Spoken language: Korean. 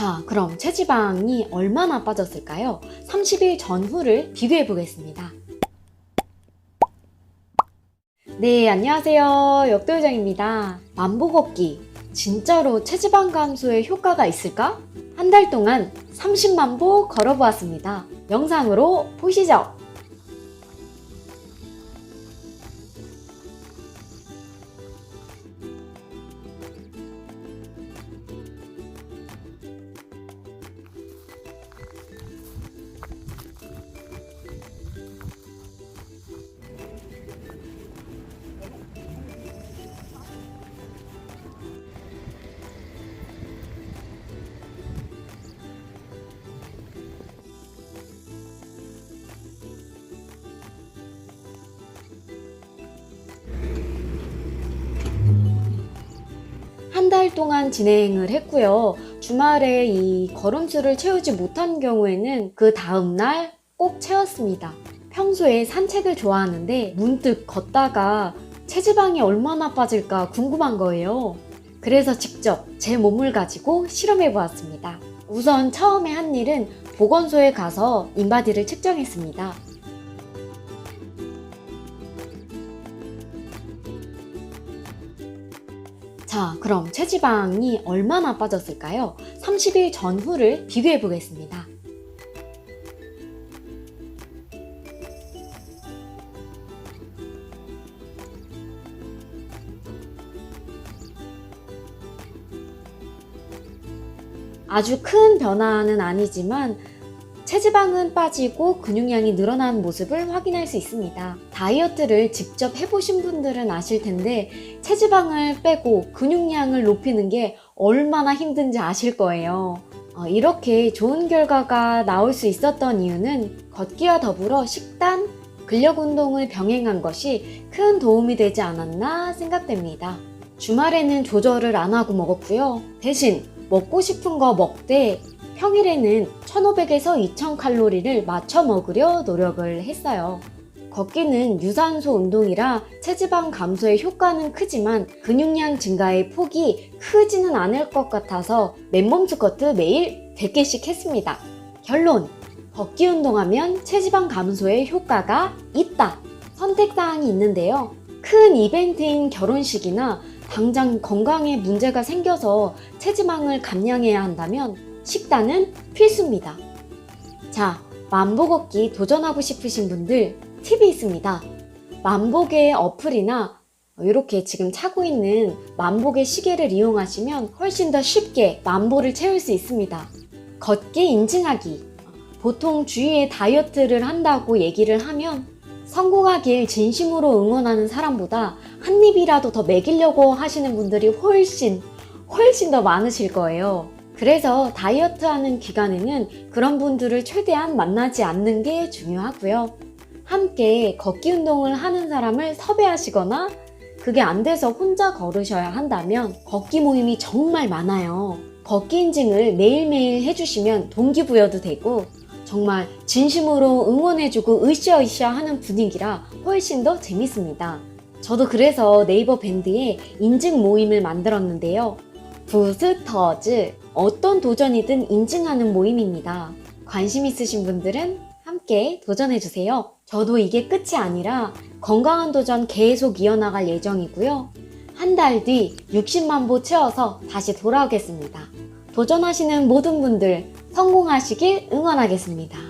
자, 그럼 체지방이 얼마나 빠졌을까요? 30일 전후를 비교해 보겠습니다. 네, 안녕하세요. 역도요정입니다. 만보 걷기. 진짜로 체지방 감소에 효과가 있을까? 한 달 동안 30만 보 걸어보았습니다. 영상으로 보시죠. 한 달 동안 진행을 했고요. 주말에 이 걸음수를 채우지 못한 경우에는 그 다음날 꼭 채웠습니다. 평소에 산책을 좋아하는데 문득 걷다가 체지방이 얼마나 빠질까 궁금한 거예요. 그래서 직접 제 몸을 가지고 실험해 보았습니다. 우선 처음에 한 일은 보건소에 가서 인바디를 측정했습니다. 자, 그럼 체지방이 얼마나 빠졌을까요? 30일 전후를 비교해 보겠습니다. 아주 큰 변화는 아니지만 체지방은 빠지고 근육량이 늘어난 모습을 확인할 수 있습니다. 다이어트를 직접 해보신 분들은 아실 텐데 체지방을 빼고 근육량을 높이는 게 얼마나 힘든지 아실 거예요. 어, 이렇게 좋은 결과가 나올 수 있었던 이유는 걷기와 더불어 식단, 근력 운동을 병행한 것이 큰 도움이 되지 않았나 생각됩니다. 주말에는 조절을 안 하고 먹었고요. 대신 먹고 싶은 거 먹되 평일에는 1500에서 2000 칼로리를 맞춰 먹으려 노력을 했어요. 걷기는 유산소 운동이라 체지방 감소의 효과는 크지만 근육량 증가의 폭이 크지는 않을 것 같아서 맨몸 스쿼트 매일 100개씩 했습니다. 결론! 걷기 운동하면 체지방 감소에 효과가 있다! 선택사항이 있는데요. 큰 이벤트인 결혼식이나 당장 건강에 문제가 생겨서 체지방을 감량해야 한다면 식단은 필수입니다. 자, 만보 걷기 도전하고 싶으신 분들 팁이 있습니다. 만보계의 어플이나 이렇게 지금 차고 있는 만보계 시계를 이용하시면 훨씬 더 쉽게 만보를 채울 수 있습니다. 걷기 인증하기. 보통 주위에 다이어트를 한다고 얘기를 하면 성공하길 진심으로 응원하는 사람보다 한 입이라도 더 먹이려고 하시는 분들이 훨씬, 훨씬 더 많으실 거예요. 그래서 다이어트 하는 기간에는 그런 분들을 최대한 만나지 않는 게 중요하고요. 함께 걷기 운동을 하는 사람을 섭외하시거나 그게 안 돼서 혼자 걸으셔야 한다면 걷기 모임이 정말 많아요. 걷기 인증을 매일매일 해주시면 동기부여도 되고 정말 진심으로 응원해주고 으쌰으쌰 하는 분위기라 훨씬 더 재밌습니다. 저도 그래서 네이버 밴드에 인증 모임을 만들었는데요. 부스터즈 어떤 도전이든 인증하는 모임입니다. 관심 있으신 분들은 함께 도전해주세요. 저도 이게 끝이 아니라 건강한 도전 계속 이어나갈 예정이고요. 한 달 뒤 60만 보 채워서 다시 돌아오겠습니다. 도전하시는 모든 분들 성공하시길 응원하겠습니다.